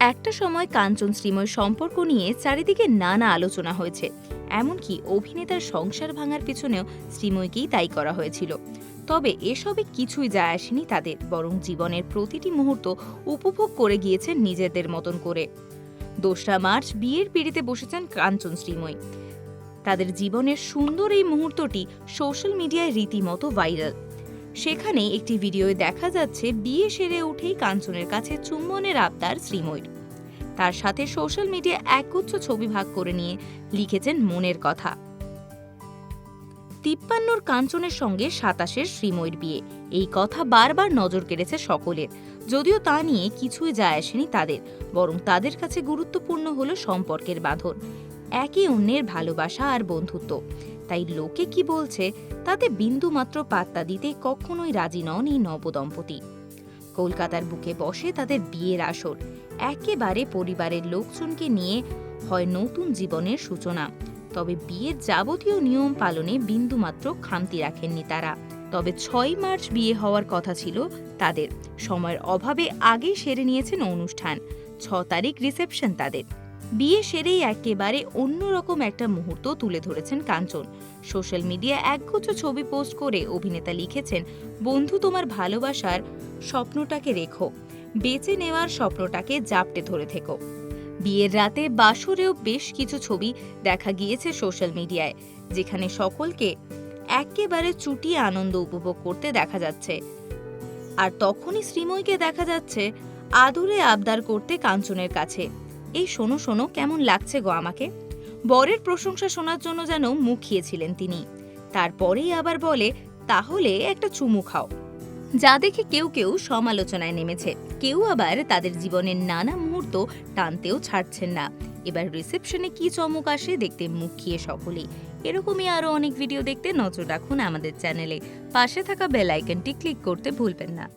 একটা সময় কাঞ্চন শ্রীময় সম্পর্ক নিয়ে চারিদিকে নানা আলোচনা হয়েছে। এমনকি অভিনেতার সংসার ভাঙার পিছনেও শ্রীময়কেই দায়ী করা হয়েছিল। তবে এসবে কিছুই যায় আসেনি তাদের, বরং জীবনের প্রতিটি মুহূর্ত উপভোগ করে গিয়েছেন নিজেদের মতন করে। দোসরা মার্চ বিয়ের পিড়িতে বসেছেন কাঞ্চন শ্রীময়। তাদের জীবনের সুন্দর এই মুহূর্তটি সোশ্যাল মিডিয়ায় রীতিমতো ভাইরাল। সেখানে একটি ভিডিওয়ে দেখা যাচ্ছে বিয়ে সেরে উঠেই কাঞ্চনের কাছে চুম্বনের আবদার শ্রীময়ীর। তার সাথে সোশ্যাল মিডিয়া একগুচ্ছ ছবি ভাগ করে নিয়ে লিখেছেন মনের কথা। তিপ্পান্নর কাঞ্চনের সঙ্গে সাতাশের শ্রীময়ীর বিয়ে। এই কথা বারবার নজর কেড়েছে সকলের। যদিও তা নিয়ে কিছুই যায় আসেনি তাদের, বরং তাদের কাছে গুরুত্বপূর্ণ হলো সম্পর্কের বাঁধন। একে অন্যের ভালোবাসা আর বন্ধুত্ব। তাই লোকে কি বলছে, তাতে বিন্দুমাত্র পাত্তা দিতে কখনোই রাজি নন এই নবদম্পতি। কলকাতার বুকে বসে তাদের বিয়ের আসর, একেবারে পরিবারের লোকজনকে নিয়ে হয় নতুন জীবনের সূচনা। তবে বিয়ের যাবতীয় নিয়ম পালনে বিন্দুমাত্র খামতি রাখেননি তারা। তবে ছয় মার্চ বিয়ে হওয়ার কথা ছিল তাদের। সময়ের অভাবে আগেই সেরে নিয়েছেন অনুষ্ঠান। ছ তারিখ রিসেপশন তাদের। বিয়ে সেরেই একেবারে অন্যরকম একটা মুহূর্ত তুলে ধরেছেন কাঞ্চন। সোশ্যাল মিডিয়া একগুচ্ছ ছবি পোস্ট করে অভিনেতা লিখেছেন, বন্ধু তোমার ভালোবাসার স্বপ্নটাকে রেখো বেঁচে নেওয়ার স্বপ্নটাকে জাপটে ধরে থেকো। বিয়ের রাতে বাসরেও বেশ কিছু ছবি দেখা গিয়েছে সোশ্যাল মিডিয়ায়, যেখানে সকলকে একেবারে চুটিয়ে আনন্দ উপভোগ করতে দেখা যাচ্ছে। আর তখনই শ্রীময়কে দেখা যাচ্ছে আদুরে আবদার করতে কাঞ্চনের কাছে। এই শোনো শোনো, কেমন লাগছে গো আমাকে? বরের প্রশংসা শোনার জন্য যেন মুখিয়েছিলেন তিনি। তারপরেই আবার বলে, তাহলে একটা চুমু খাও। যা দেখে কেউ কেউ সমালোচনায় নেমেছে। কেউ আবার তাদের জীবনের নানা মুহূর্ত টানতেও ছাড়ছেন না। এবার রিসেপশনে কি চমক আসে দেখতে মুখিয়ে সকলেই। এরকমই আরও অনেক ভিডিও দেখতে নজর রাখুন আমাদের চ্যানেলে পাশে থাকা বেল আইকনটি ক্লিক করতে ভুলবেন না।